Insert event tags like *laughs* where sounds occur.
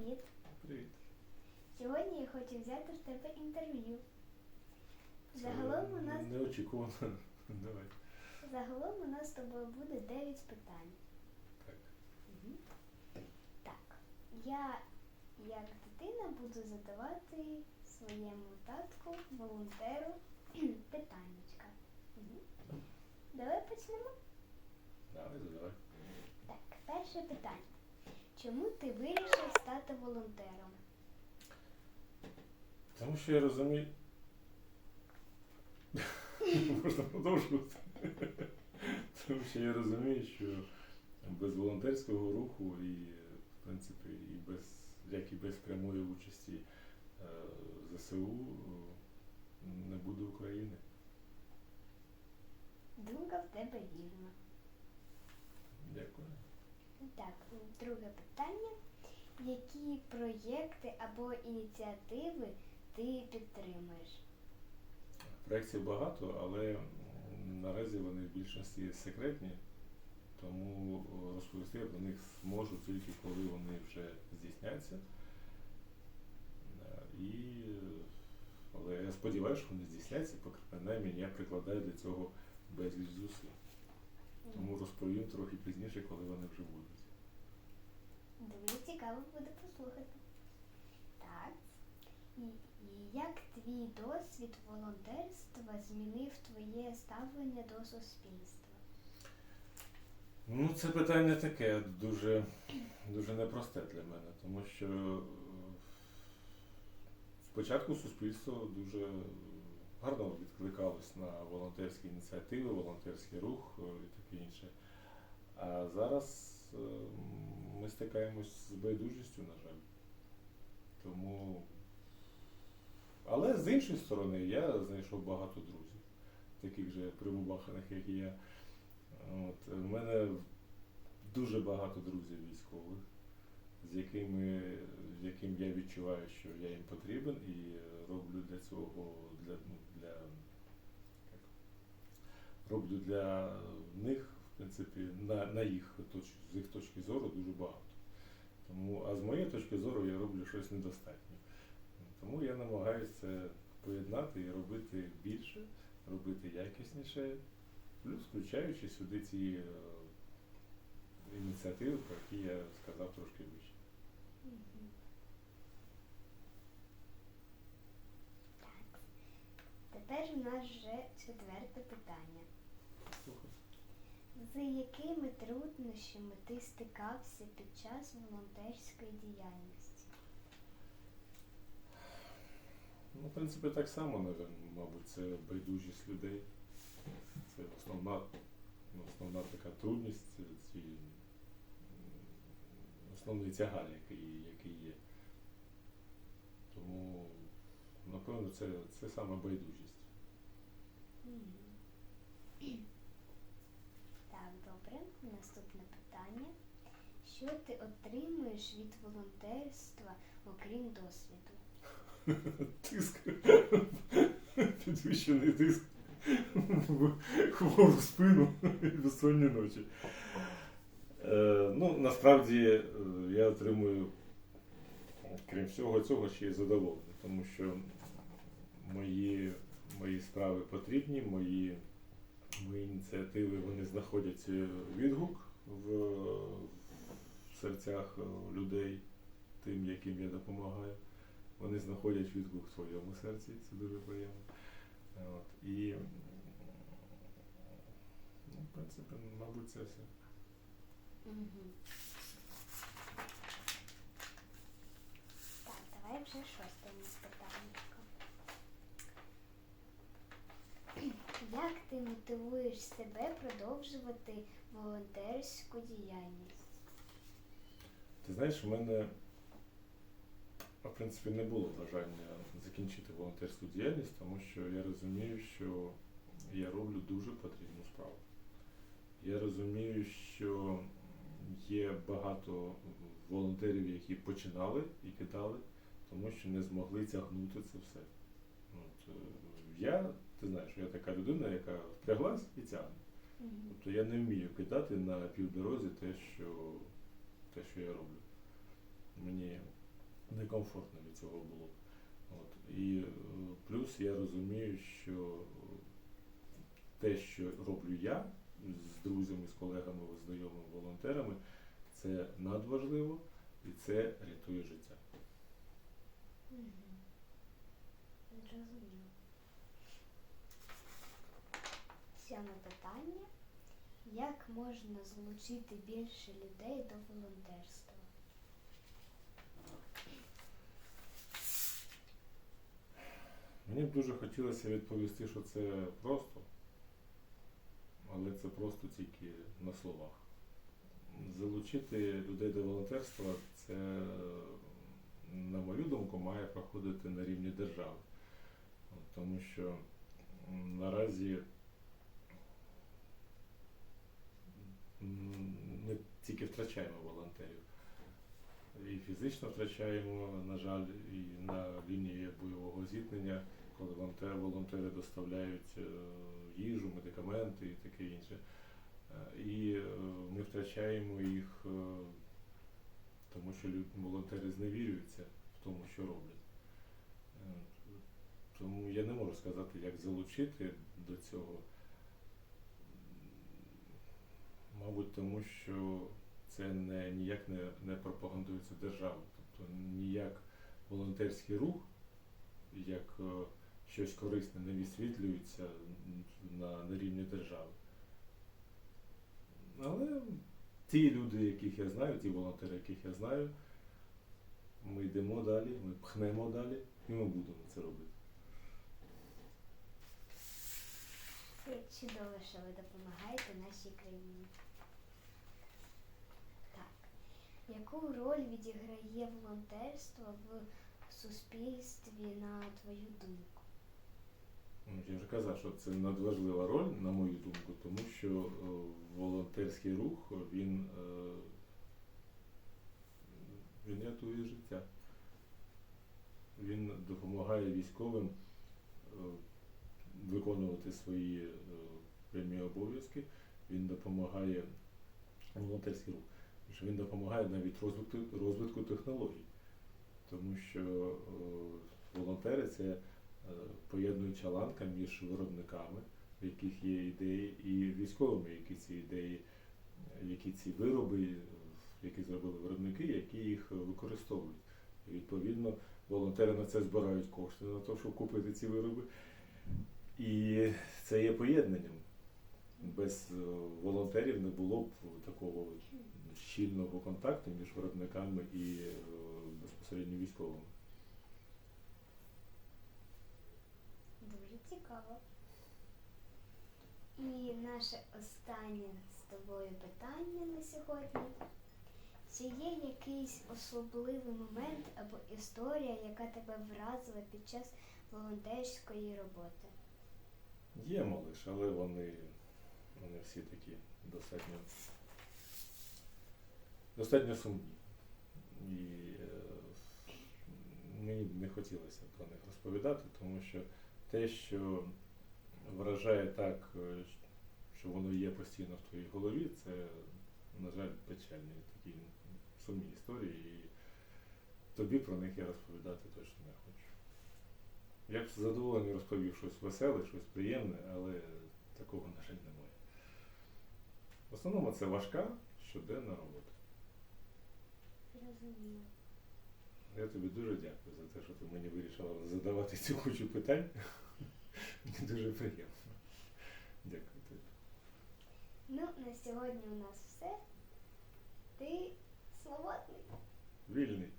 Привіт! Привіт. Сьогодні я хочу взяти в тебе інтерв'ю. Загалом у нас Неочікувано. *laughs* Давай. загалом у нас з тобою буде 9 питань. Так. Так, я як дитина буду задавати своєму татку, волонтеру, *clears throat* питаннячка. Мгм. Давай почнемо. Давай, задавай. Так, перше питання. Чому ти вирішив стати волонтером? Тому що я розумію. Можна продовжувати. Тому що я розумію, що без волонтерського руху і, в принципі, і без, як і без прямої участі е, ЗСУ не буде України. Думка в тебе вірна. Дякую. Так, друге питання. Які проєкти або ініціативи ти підтримуєш? Проєктів багато, але наразі вони в більшості секретні, тому розповісти я про них зможу тільки коли вони вже здійсняться. І, але я сподіваюся, що вони здійсняться, поки принаймні я прикладаю для цього безліч зусиль. Тому розповім трохи пізніше, коли вони вже будуть. Дуже цікаво буде послухати. Так. І, і як твій досвід волонтерства змінив твоє ставлення до суспільства? Ну, це питання таке дуже, дуже непросте для мене, тому що е, спочатку суспільство дуже гарно відкликалось на волонтерські ініціативи, волонтерський рух е, і таке інше. А зараз е, ми стикаємось з байдужістю, на жаль. Тому. Але з іншої сторони, я знайшов багато друзів, таких же прибубаханих, як і я. От, у мене дуже багато друзів військових, з якими, яким я відчуваю, що я їм потрібен і роблю для цього для, ну, для як, роблю для них, в принципі, на, на їх точ, з їх точки зору дуже багато. Тому, а з моєї точки зору я роблю щось недостатньо. Тому я намагаюся це поєднати і робити більше, робити якісніше, плюс включаючи сюди ці е, ініціативи, про які я сказав трошки вище. Тепер у нас вже четверте питання. Слухай. З якими труднощами ти стикався під час волонтерської діяльності? Ну, в принципі, так само, навер- мабуть, це байдужість людей. Це основна, ну, основна така трудність, це ці, основний тягар, який, який є. Тому, напевно, це, це саме байдужість. Так, добре. Наступне питання. Що ти отримуєш від волонтерства, окрім досвіду? *laughs* Тиск. *laughs* Підвищений тиск. в Хвору спину і безсонні ночі. Е, ну, насправді е, я отримую, крім всього цього, ще й задоволення, тому що мої, мої справи потрібні, мої, мої ініціативи вони знаходять е, відгук в, в серцях е, людей, тим, яким я допомагаю. Вони знаходять відгук в своєму серці, це дуже приємно. От. І, ну, в принципі, мабуть, це все. Угу. Так, давай вже шосте у нас питаннячко. Як ти мотивуєш себе продовжувати волонтерську діяльність? Ти знаєш, у мене, в принципі, не було бажання закінчити волонтерську діяльність, тому що я розумію, що я роблю дуже потрібну справу. Я розумію, що є багато волонтерів, які починали і кидали, тому що не змогли тягнути це все. От, е, я, ти знаєш, я така людина, яка впряглась і тягне. Угу. Тобто я не вмію кидати на півдорозі те, що, те, що я роблю. Мені некомфортно від цього було. От. І е, плюс я розумію, що те, що роблю я з друзями, з колегами, знайомими, волонтерами, це надважливо і це рятує життя. Мгм. Зрозуміло. Сьоме питання. Як можна залучити більше людей до волонтерства? Мені б дуже хотілося відповісти, що це просто, але це просто тільки на словах. Залучити людей до волонтерства це, на мою думку, має проходити на рівні держави. Тому що наразі м, ми тільки втрачаємо волонтерів. І фізично втрачаємо, на жаль, і на лінії бойового зіткнення, коли волонтери, волонтери доставляють е, їжу, медикаменти і таке інше. Е, І е, ми втрачаємо їх, тому що волонтери зневірюються в тому, що роблять. Тому я не можу сказати, як залучити до цього. Мабуть, тому що це не, ніяк не, не пропагандується державою. Тобто ніяк волонтерський рух, як е, щось корисне не висвітлюється на, на рівні держави. Але ті люди, яких я знаю, ті волонтери, яких я знаю, ми йдемо далі, ми пхнемо далі і ми будемо це робити. Чудово, що ви допомагаєте нашій країні. Так. Яку роль відіграє волонтерство в суспільстві, на твою думку? Ну, Я вже казав, що це надважлива роль, на мою думку, тому що е, волонтерський рух він, е, він рятує життя. Він допомагає військовим е, виконувати свої прямі обов'язки, він допомагає волонтерський рух. Що Він допомагає навіть розвитку, розвитку технологій, тому що е, волонтери це е, поєднуюча ланка між виробниками, в яких є ідеї, і військовими, які ці ідеї, які ці вироби, які зробили виробники, які їх використовують. І відповідно волонтери на це збирають кошти на те, щоб купити ці вироби. І це є поєднанням. Без е, волонтерів не було б такого щільного контакту між виробниками і е, безпосередньо військовими. Дуже цікаво. І наше останнє з тобою питання на сьогодні. Чи є якийсь особливий момент або історія, яка тебе вразила під час волонтерської роботи? Є малиш, але вони, вони всі такі достатньо, достатньо сумні. І е, мені б не хотілося про них розповідати, тому що те, що вражає так, е, що воно є постійно в твоїй голові, це, на жаль, печальні такі сумні історії. І тобі про них я розповідати точно не хочу. Я б з розповів щось веселе, щось приємне, але такого, на жаль, немає. В основному це важка щоденна робота. Розумію. Я тобі дуже дякую за те, що ти мені вирішила задавати цю кучу питань. Мені дуже приємно. Дякую тобі. Ну, на сьогодні у нас все. Ти свободний. Вільний.